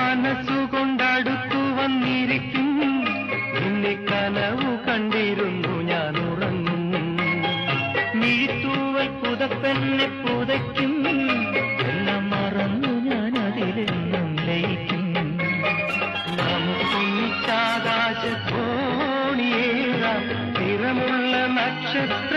മനസ്സുകൊണ്ടടുത്തു വന്നിരിക്കും. നിന്നെ കനവു കണ്ടിരുന്നു ഞാൻ ഉറങ്ങും. മിഴിത്തൂവൽ പുതപ്പെന്നെ പുതയ്ക്കും. എല്ലാം മറന്നു ഞാൻ അതിലെന്നും ലയിക്കും. നമുക്കൊന്നിച്ചാകാശ കോണിയേറാം. നിറമുള്ള നക്ഷത്ര